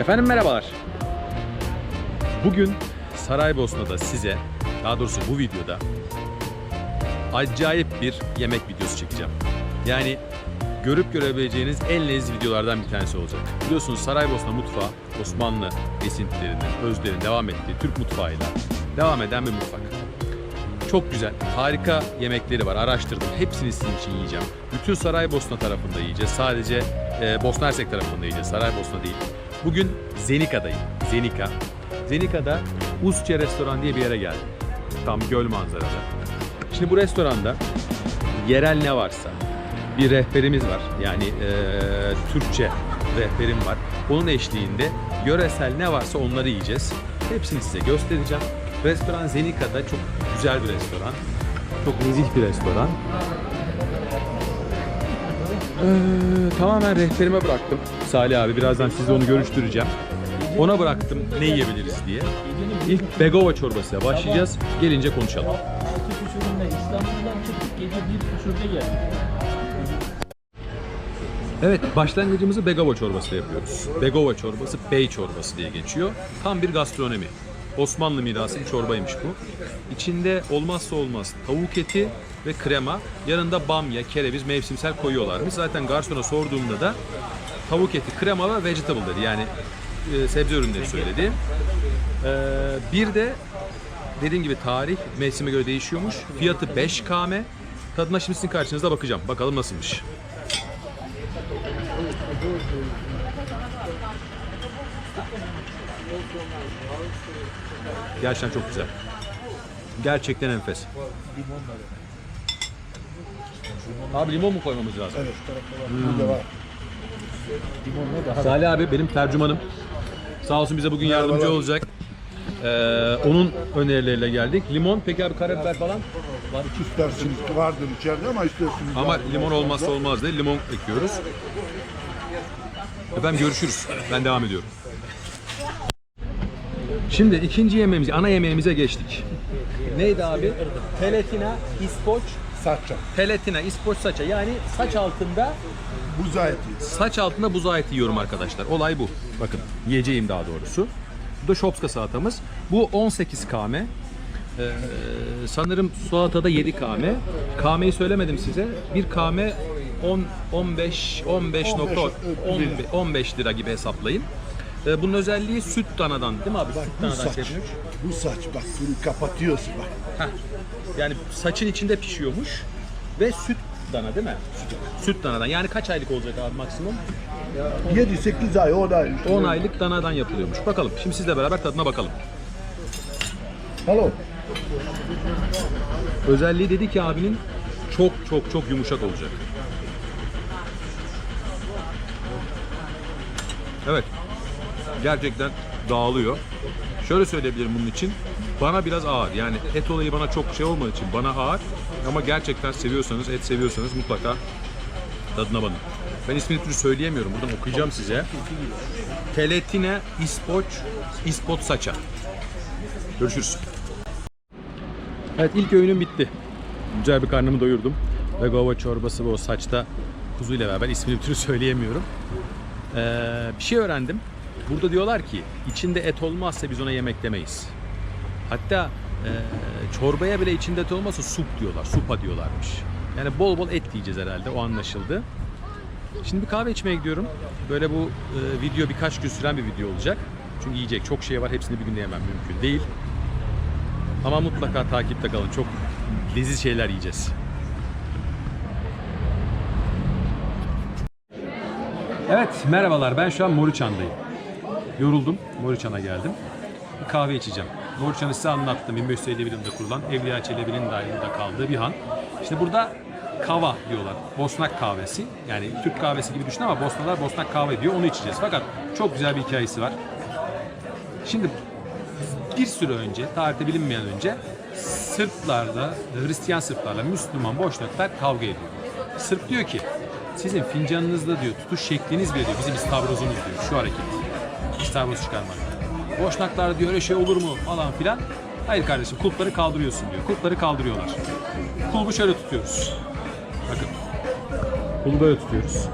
Efendim merhabalar. Bugün Saraybosna'da size, daha doğrusu bu videoda acayip bir yemek videosu çekeceğim. Yani görüp görebileceğiniz en lezzetli videolardan bir tanesi olacak. Biliyorsunuz Saraybosna mutfağı Osmanlı esintilerinden, özlerin devam ettiği Türk mutfağıyla devam eden bir mutfak. Çok güzel, harika yemekleri var. Araştırdım. Hepsini sizin için yiyeceğim. Bütün Saraybosna tarafında yiyeceğiz. Sadece e, Bosna Hersek tarafında yiyeceğiz. Saraybosna değil. Bugün Zenika'dayım. Zenika. Zenika'da Usçe Restoran diye bir yere geldim. Tam göl manzaralı. Şimdi bu restoranda yerel ne varsa bir rehberimiz var. Yani e, Türkçe rehberim var. Onun eşliğinde yöresel ne varsa onları yiyeceğiz. Hepsini size göstereceğim. Restoran Zenika'da çok güzel bir restoran. Çok nezih bir restoran. Ee, tamamen rehberime bıraktım. Salih abi birazdan sizle onu görüştüreceğim. Ona bıraktım ne yiyebiliriz diye. İlk begova çorbasıyla başlayacağız. Gelince konuşalım. Evet, başlangıcımızı Begova çorbası yapıyoruz. Begova çorbası, bey çorbası diye geçiyor. Tam bir gastronomi. Osmanlı mirası bir çorbaymış bu. İçinde olmazsa olmaz tavuk eti ve krema. Yanında bamya, kereviz, mevsimsel koyuyorlarmış. Zaten garsona sorduğumda da tavuk eti, krema ve vegetable dedi. Yani e, sebze ürünleri söyledi. Ee, bir de dediğim gibi tarih mevsime göre değişiyormuş. Fiyatı 5 kame. Tadına şimdi sizin karşınızda bakacağım. Bakalım nasılmış. Gerçekten çok güzel. Gerçekten enfes. Abi limon mu koymamız lazım? Evet. Burada var. Limonla daha Salih abi benim tercümanım. Sağ olsun bize bugün yardımcı olacak. Ee, onun önerileriyle geldik. Limon, peki abi karabiber falan? var. İsterseniz vardır içeride ama isterseniz. Ama limon olmazsa olmaz değil. Limon ekliyoruz. Efendim görüşürüz. Ben devam ediyorum. Şimdi ikinci yemeğimize, ana yemeğimize geçtik. Neydi abi? Peletina, ispoç, Saçça. peletina, ispoç saça. Yani saç altında Buza eti. saç altında buzağı eti yiyorum arkadaşlar. Olay bu. Bakın yiyeceğim daha doğrusu. Bu da şopska salatamız. Bu 18 kame. Ee, sanırım salatada 7 kame. Kameyi söylemedim size. Bir kame 10 15 15 nokta 15, 15, 15 lira gibi hesaplayın. Ee, bunun özelliği süt danadan değil mi abi? Bak süt bu danadan saç. yapılmış. Bu saç bak bunu kapatıyorsun bak. Heh. Yani saçın içinde pişiyormuş ve süt dana değil mi? Süt danadan. Yani kaç aylık olacak abi maksimum? 7-8 ay 10 ay. işte. 10 aylık danadan yapılıyormuş. Bakalım. Şimdi sizle beraber tadına bakalım. Alo. Özelliği dedi ki abinin çok çok çok yumuşak olacak. Evet. Gerçekten dağılıyor. Şöyle söyleyebilirim bunun için. Bana biraz ağır. Yani et olayı bana çok şey olmadığı için bana ağır. Ama gerçekten seviyorsanız, et seviyorsanız mutlaka tadına bakın. Ben ismini türlü söyleyemiyorum. Buradan okuyacağım size. Teletine ispoç ispot saça. Görüşürüz. Evet ilk öğünüm bitti. Güzel bir karnımı doyurdum. Begova çorbası ve o saçta kuzuyla beraber ismini bir söyleyemiyorum. Ee, bir şey öğrendim. Burada diyorlar ki içinde et olmazsa biz ona yemek demeyiz. Hatta e, çorbaya bile içinde et olmazsa sup diyorlar. Supa diyorlarmış. Yani bol bol et diyeceğiz herhalde o anlaşıldı. Şimdi bir kahve içmeye gidiyorum. Böyle bu e, video birkaç gün süren bir video olacak. Çünkü yiyecek çok şey var. Hepsini bir günde yemem mümkün değil. Ama mutlaka takipte kalın. Çok leziz şeyler yiyeceğiz. Evet, merhabalar. Ben şu an Moruçan'dayım. Yoruldum. Moruçan'a geldim. Bir kahve içeceğim. Moruçan'ı size anlattım. 1550 yılında kurulan Evliya Çelebi'nin dahilinde kaldığı bir han. İşte burada kava diyorlar. Bosnak kahvesi. Yani Türk kahvesi gibi düşün ama Bosnalar Bosnak kahve diyor. Onu içeceğiz. Fakat çok güzel bir hikayesi var. Şimdi bir süre önce, tarihte bilinmeyen önce Sırplarla, Hristiyan Sırplarla Müslüman Boşnaklar kavga ediyor. Sırp diyor ki sizin fincanınızda diyor tutuş şekliniz bile diyor bizim istavrozumuz diyor şu hareket. İstavroz çıkarmak. Boşnaklar diyor öyle şey olur mu falan filan. Hayır kardeşim kulpları kaldırıyorsun diyor. Kulpları kaldırıyorlar. Kulbu şöyle tutuyoruz. Bakın. Kulbu böyle tutuyoruz.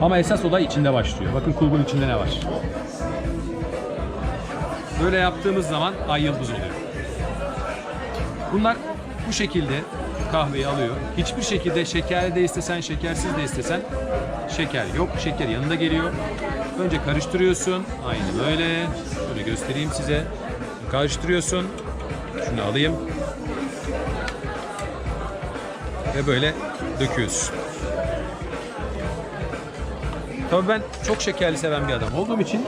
Ama esas olay içinde başlıyor. Bakın kulbun içinde ne var? Böyle yaptığımız zaman ay yıldız oluyor. Bunlar bu şekilde kahveyi alıyor. Hiçbir şekilde şekerli de istesen, şekersiz de istesen şeker yok. Şeker yanında geliyor. Önce karıştırıyorsun. Aynı böyle. Şöyle göstereyim size. Karıştırıyorsun. Şunu alayım. Ve böyle döküyorsun. Tabii ben çok şekerli seven bir adam olduğum için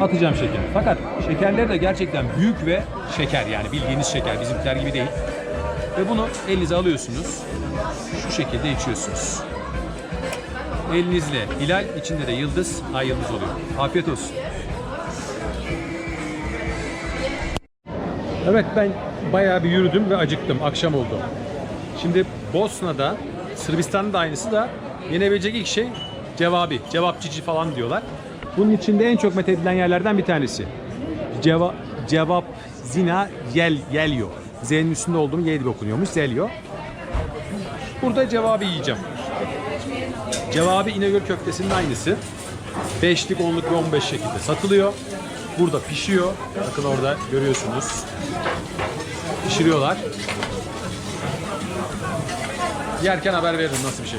atacağım şekeri. Fakat şekerleri de gerçekten büyük ve şeker yani bildiğiniz şeker bizimkiler gibi değil. Ve bunu elinize alıyorsunuz. Şu şekilde içiyorsunuz. Elinizle hilal, içinde de yıldız, ay yıldız oluyor. Afiyet olsun. Evet ben bayağı bir yürüdüm ve acıktım. Akşam oldu. Şimdi Bosna'da, Sırbistan'da da aynısı da yenebilecek ilk şey cevabi, cevapçıcı falan diyorlar. Bunun içinde en çok methedilen yerlerden bir tanesi. Ceva, cevap zina yel yelyo. Z'nin üstünde olduğum Y gibi okunuyormuş. Zelyo. Burada cevabı yiyeceğim. Cevabı İnegöl köftesinin aynısı. 5'lik, 10'luk ve 15 şekilde satılıyor. Burada pişiyor. Bakın orada görüyorsunuz. Pişiriyorlar. Yerken haber veririm nasıl bir şey.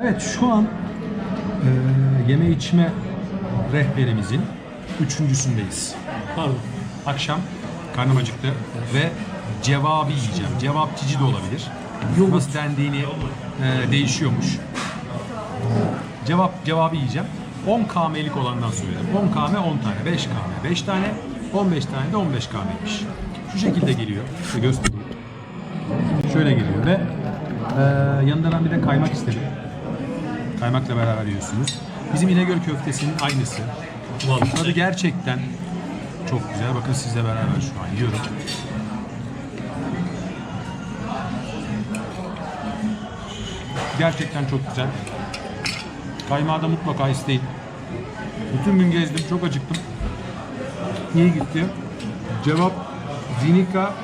Evet şu an e, yeme içme rehberimizin üçüncüsündeyiz. Pardon. Akşam karnım acıktı ve cevabı yiyeceğim. Cevap cici de olabilir. Nasıl dendiğini e, değişiyormuş. Cevap cevabı yiyeceğim. 10 km'lik olandan söyledim. 10 km 10 tane, 5 km 5 tane, 15 tane de 15 km'ymiş. Şu şekilde geliyor. Size göstereyim. Şöyle geliyor ve e, yanında ben bir de kaymak istedim. Kaymakla beraber yiyorsunuz. Bizim İnegöl köftesinin aynısı. Tadı gerçekten çok güzel. Bakın sizle beraber şu an yiyorum. Gerçekten çok güzel. Kaymağı da mutlaka isteyin. Bütün gün gezdim, çok acıktım. İyi gitti. Cevap Zinika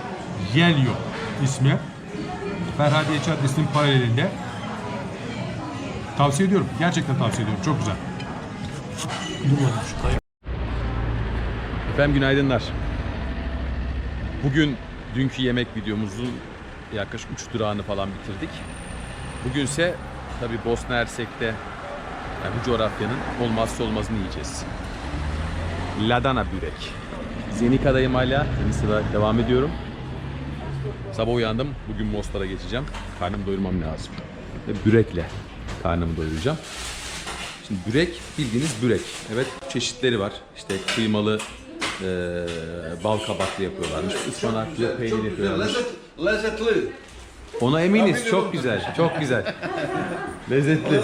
Yelyo ismi. Ferhadiye Caddesi'nin paralelinde. Tavsiye ediyorum. Gerçekten tavsiye ediyorum. Çok güzel. Efendim günaydınlar. Bugün dünkü yemek videomuzun yaklaşık 3 durağını falan bitirdik. Bugünse tabi Bosna Hersek'te yani bu coğrafyanın olmazsa olmazını yiyeceğiz. Ladana börek. Zenika'dayım hala. Yeni sıra devam ediyorum. Sabah uyandım. Bugün Mostar'a geçeceğim. Karnımı doyurmam lazım. Ve bürekle karnımı doyuracağım. Şimdi bürek bildiğiniz bürek. Evet çeşitleri var. İşte kıymalı eee bal kabaklı yapıyorlarmış. Ispanaklı peynir yapıyorlarmış. Lezzetli. Ona eminiz. Çok güzel. Çok güzel. Lezzetli.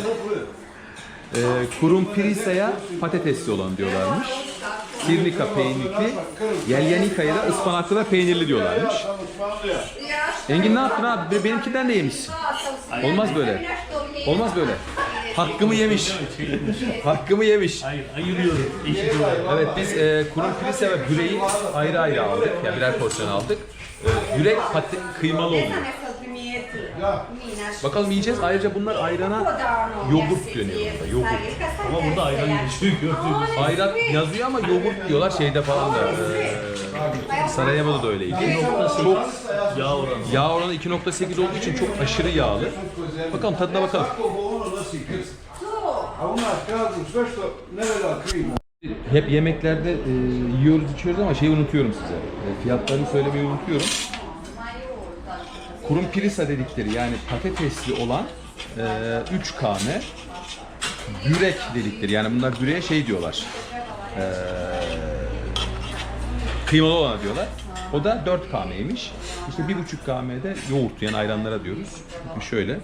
Ee, kurum pirisaya patatesli olan diyorlarmış. Sirnika peynirli, yelyanika'ya da ıspanaklı ve peynirli diyorlarmış. Engin ne yaptın abi? Be- Benimkinden de yemişsin. Olmaz böyle. Olmaz böyle. Hakkımı yemiş. Hakkımı yemiş. Hayır, ayırıyorum. Eşit olarak. Evet biz e, kurum pirise ve büreği ayrı ayrı aldık. Yani birer porsiyon aldık. E, bürek pate- kıymalı oluyor. Bakalım yiyeceğiz. Ayrıca bunlar ayrana yoğurt deniyor burada. Yoğurt. Ama burada ayran geçiyor gördüğünüz. Ayran yazıyor ama yoğurt diyorlar şeyde falan da. E, Sarajevo'da da öyleydi. Çok Yağ oranı. yağ oranı 2.8 olduğu için çok aşırı yağlı. Bakalım tadına bakalım. A u nas kažu sve što ne valja krivo. Hep yemeklerde e, yiyoruz içiyoruz ama şeyi unutuyorum size. E, fiyatlarını söylemeyi unutuyorum. Kurum pirisa dedikleri yani patatesli olan e, 3 kame bürek dedikleri yani bunlar büreğe şey diyorlar. E, kıymalı olana diyorlar. O da 4 kameymiş. İşte 1,5 kamede yoğurt yani ayranlara diyoruz. Bakın şöyle.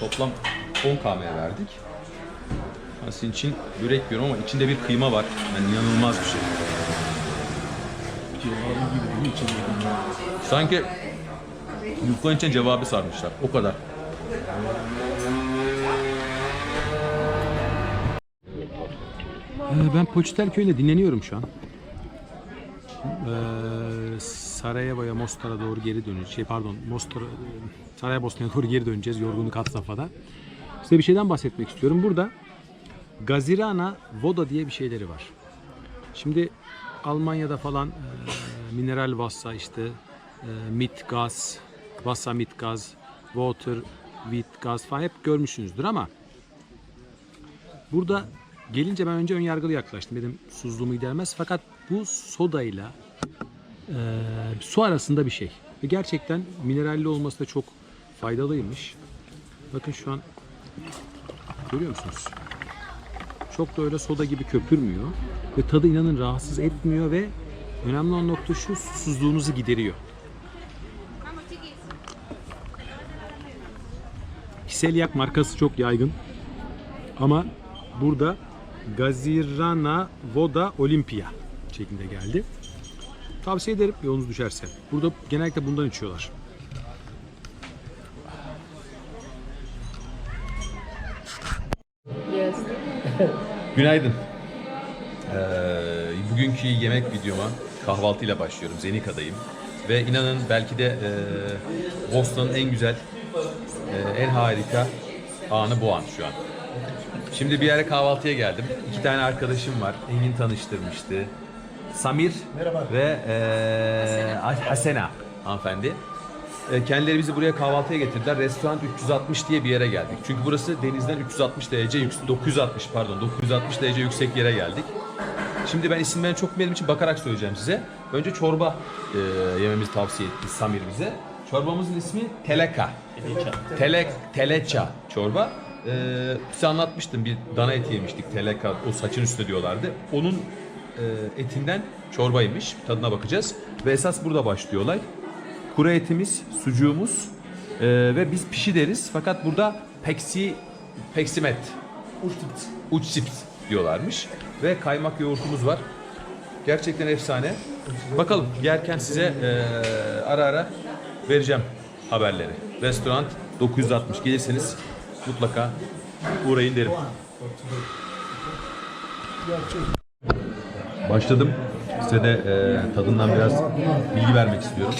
Toplam 10 kameye verdik. Sizin için börek diyorum ama içinde bir kıyma var. Yani inanılmaz bir şey. Sanki yufkanın içine cevabı sarmışlar. O kadar. Ee, Ben Poçitel köyünde dinleniyorum şu an. Ee, Sarajevo'ya, Mostar'a doğru geri döneceğiz. Şey pardon, Mostar, Saraybosna'ya doğru geri döneceğiz yorgunluk had safhada. Size bir şeyden bahsetmek istiyorum. Burada Gazirana Voda diye bir şeyleri var. Şimdi Almanya'da falan e, mineral vassa işte e, mit gaz, vassa mit gaz, water with gaz falan hep görmüşsünüzdür ama burada gelince ben önce ön yargılı yaklaştım. Dedim suzluğumu gidermez fakat bu sodayla e, su arasında bir şey. Ve gerçekten mineralli olması da çok faydalıymış. Bakın şu an görüyor musunuz? Çok da öyle soda gibi köpürmüyor. Ve tadı inanın rahatsız etmiyor ve önemli olan nokta şu susuzluğunuzu gideriyor. Kiseliak markası çok yaygın. Ama burada Gazirana Voda Olympia şeklinde geldi. Tavsiye ederim yolunuz düşerse. Burada genellikle bundan içiyorlar. Günaydın. Ee, bugünkü yemek videoma kahvaltıyla başlıyorum. Zenika'dayım. Ve inanın belki de e, Boston'ın en güzel, e, en harika anı bu an şu an. Şimdi bir yere kahvaltıya geldim. İki tane arkadaşım var. Engin tanıştırmıştı. Samir ve e, Hasena hanımefendi. E, Kendileri bizi buraya kahvaltıya getirdiler. Restoran 360 diye bir yere geldik. Çünkü burası denizden 360 derece yüksek, 960 pardon 960 derece yüksek yere geldik. Şimdi ben isimlerini çok bilmediğim için bakarak söyleyeceğim size. Önce çorba e, yememizi tavsiye etti Samir bize. Çorbamızın ismi teleka. Telek, teleça çorba. E, size anlatmıştım bir dana eti yemiştik teleka o saçın üstünde diyorlardı. Onun e, etinden çorbaymış. Tadına bakacağız. Ve esas burada başlıyor olay. Kuru etimiz, sucuğumuz e, ve biz pişi deriz. Fakat burada peksi, peksimet, uçsipt diyorlarmış. Ve kaymak yoğurtumuz var. Gerçekten efsane. Bakalım yerken size e, ara ara vereceğim haberleri. Restoran 960 gelirseniz mutlaka uğrayın derim. Başladım. Size de e, tadından biraz bilgi vermek istiyorum.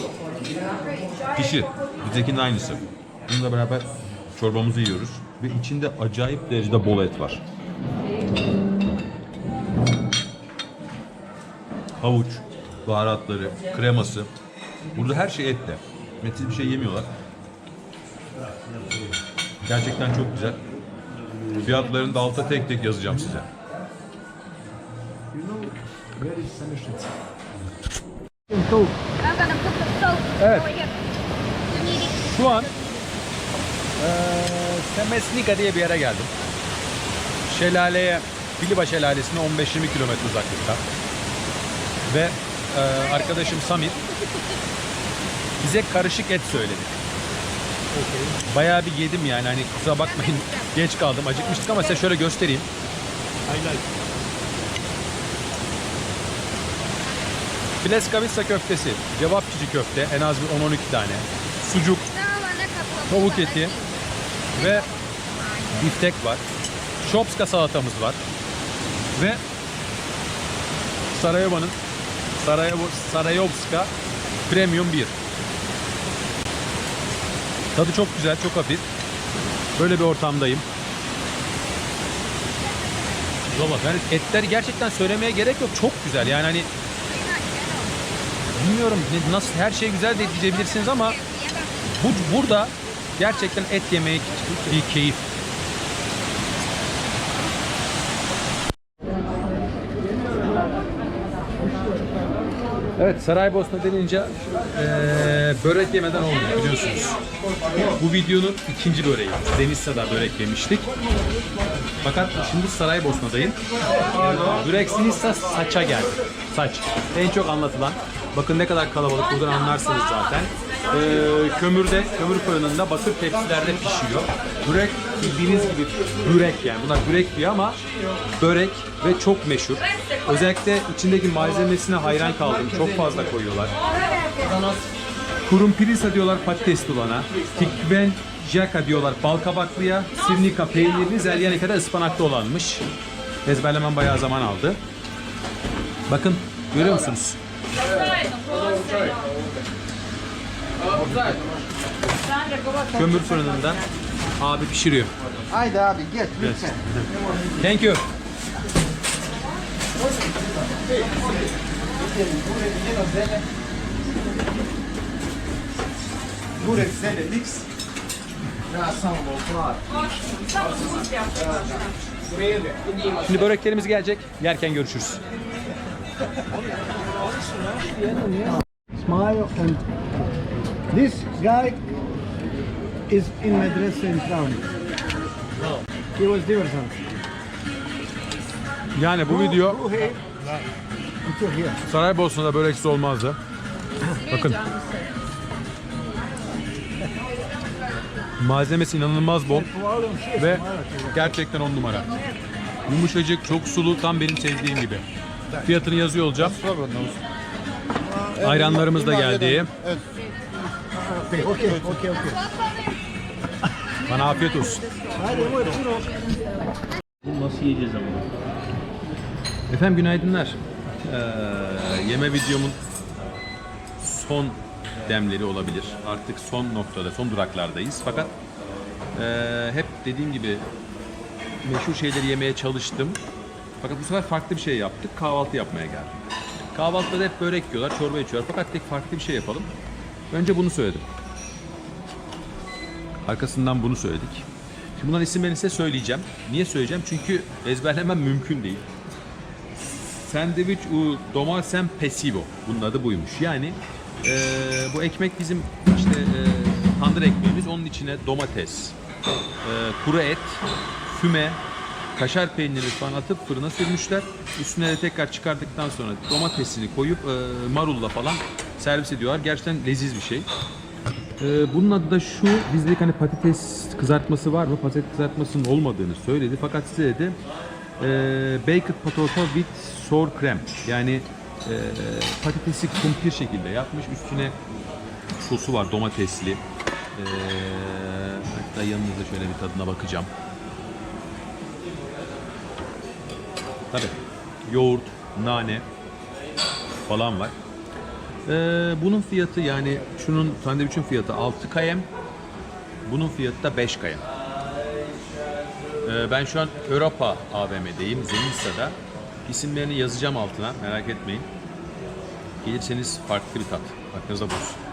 Pişi. Bizdekinin aynısı. Bununla beraber çorbamızı yiyoruz. Ve içinde acayip derecede bol et var. Havuç, baharatları, kreması. Burada her şey etle. Etsiz bir şey yemiyorlar. Gerçekten çok güzel. Fiyatlarını da alta tek tek yazacağım size. Evet. Şu an eee Temesnika diye bir yere geldim. Şelaleye, Filiba Şelalesi'ne 15-20 kilometre uzaklıkta. Ve eee, arkadaşım Samir bize karışık et söyledi. Bayağı bir yedim yani hani kusura bakmayın geç kaldım acıkmıştık ama size şöyle göstereyim. Pleskavitsa köftesi, cevapçıcı köfte en az bir 10-12 tane. Sucuk, tavuk eti ve biftek var. Şopska salatamız var. Ve Sarayeva'nın Sarajevo, Sarayevska Premium 1. Tadı çok güzel, çok hafif. Böyle bir ortamdayım. Valla yani etleri gerçekten söylemeye gerek yok. Çok güzel. Yani hani bilmiyorum nasıl her şey güzel de diyebilirsiniz ama bu burada gerçekten et yemek bir keyif. Evet Saraybosna denince eee, börek yemeden olmuyor biliyorsunuz. Bu videonun ikinci böreği. Denizsa'da börek yemiştik. Fakat şimdi Saraybosna'dayım. Büreksinissa saça geldi. Saç. En çok anlatılan. Bakın ne kadar kalabalık buradan anlarsınız zaten. Ee, kömürde, kömür fırınında bakır tepsilerde pişiyor. Börek bildiğiniz gibi börek yani. Bunlar börek diyor ama börek ve çok meşhur. Özellikle içindeki malzemesine hayran kaldım. Çok fazla koyuyorlar. Kurumpirisa diyorlar patates dolana. Tikven jaka diyorlar bal kabaklıya. Sirnika peynirli, zelyanika da ıspanaklı olanmış. Ezberlemem bayağı zaman aldı. Bakın görüyor musunuz? Kömür fırınında abi pişiriyor. Haydi abi geç lütfen. Thank you. Burek sene mix. Şimdi böreklerimiz gelecek. Yerken görüşürüz. Smile and this guy is in medresa in town. He was divergent. Yani bu video Go ahead. Until here. Saraybosna'da böreksiz olmazdı. Bakın. Malzemesi inanılmaz bol ve gerçekten on numara. Yumuşacık, çok sulu, tam benim sevdiğim gibi. Fiyatını yazıyor olacağım. Ayranlarımız da geldi. Okay. Bana afiyet olsun. Hadi. Bu nasıl yiyeceğiz ama? Efendim günaydınlar. Ee, yeme videomun son demleri olabilir. Artık son noktada, son duraklardayız. Fakat ee, hep dediğim gibi meşhur şeyleri yemeye çalıştım. Fakat bu sefer farklı bir şey yaptık. Kahvaltı yapmaya geldim. Kahvaltıda da hep börek yiyorlar, çorba içiyorlar. Fakat tek farklı bir şey yapalım. Önce bunu söyledim. Arkasından bunu söyledik. Şimdi bunların isimlerini size söyleyeceğim. Niye söyleyeceğim? Çünkü ezberlemem mümkün değil. Sandviç u domasen pesivo. Bunun adı buymuş. Yani eee, bu ekmek bizim işte eee, tandır ekmeğimiz. Onun içine domates, eee, kuru et, füme, kaşar peyniri falan atıp fırına sürmüşler. Üstüne de tekrar çıkardıktan sonra domatesini koyup eee, marulla falan servis ediyorlar. Gerçekten leziz bir şey. Ee, bunun adı da şu, bizde hani patates kızartması var mı? Patates kızartmasının olmadığını söyledi. Fakat size dedi e, baked potato with sour cream. Yani e, patatesi kumpir şekilde yapmış. Üstüne sosu var domatesli. E, hatta yanınızda şöyle bir tadına bakacağım. Tabii. Yoğurt, nane falan var. Ee, bunun fiyatı yani şunun sandviçin fiyatı 6 kayem. Bunun fiyatı da 5 kayem. Ee, ben şu an Europa AVM'deyim. Zenitsa'da. İsimlerini yazacağım altına. Merak etmeyin. Gelirseniz farklı bir tat. Aklınızda bulunsun.